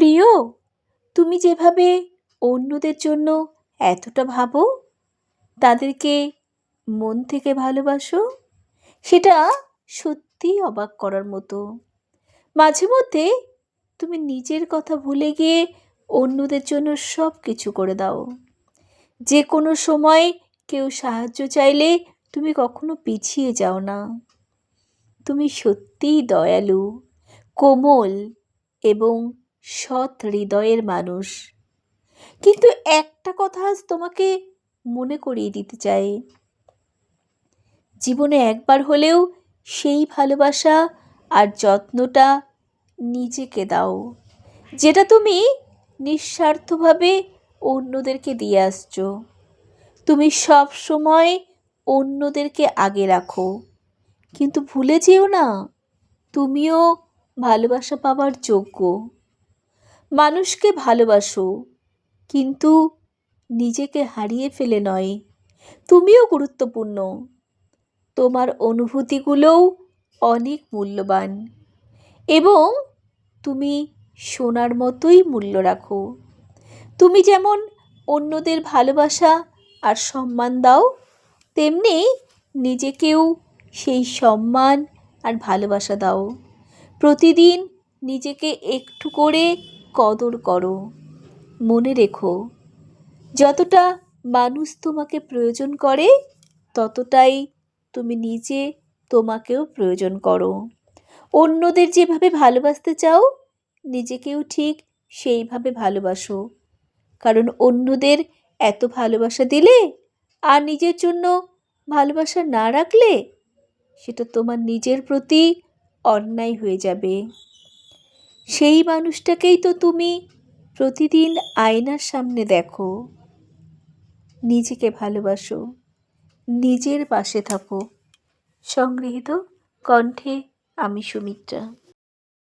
প্রিয়? তুমি যেভাবে অন্যদের জন্য এতটা ভাবো, তাদেরকে মন থেকে ভালোবাসো, সেটা সত্যিই অবাক করার মতো। মাঝে মধ্যে তুমি নিজের কথা ভুলে গিয়ে অন্যদের জন্য সব কিছু করে দাও। যে কোনো সময় কেউ সাহায্য চাইলে তুমি কখনো পিছিয়ে যাও না। তুমি সত্যিই দয়ালু, কোমল এবং সৎ হৃদয়ের মানুষ। কিন্তু একটা কথা আজ তোমাকে মনে করিয়ে দিতে চাই। জীবনে একবার হলেও সেই ভালোবাসা আর যত্নটা নিজেকে দাও, যেটা তুমি নিঃস্বার্থভাবে অন্যদেরকে দিয়ে আসছো। তুমি সব সময় অন্যদেরকে আগে রাখো। কিন্তু ভুলে যেও না, তুমিও ভালোবাসা পাওয়ার যোগ্য। মানুষকে ভালোবাসো, কিন্তু নিজেকে হারিয়ে ফেলে নয়। তুমিও গুরুত্বপূর্ণ। তোমার অনুভূতিগুলোও অনেক মূল্যবান। এবং তুমি সোনার মতোই মূল্য রাখো। তুমি যেমন অন্যদের ভালোবাসা আর সম্মান দাও, তেমনি নিজেকেও সেই সম্মান আর ভালোবাসা দাও। প্রতিদিন নিজেকে একটু করে কদর করো। মনে রেখো, যতটা মানুষ তোমাকে প্রয়োজন করে, ততটাই তুমি নিজে তোমাকেও প্রয়োজন করো। অন্যদের যেভাবে ভালোবাসতে চাও, নিজেকেও ঠিক সেইভাবে ভালোবাসো। কারণ অন্যদের এত ভালোবাসা দিলে আর নিজের জন্য ভালোবাসা না রাখলে, সেটা তোমার নিজের প্রতি অন্যায় হয়ে যাবে। সেই মানুষটাকেই তো তুমি প্রতিদিন আয়নার সামনে দেখো। নিজেকে ভালোবাসো, নিজের পাশে থাকো। সংগৃহীত কণ্ঠে আমি সুমিত্রা।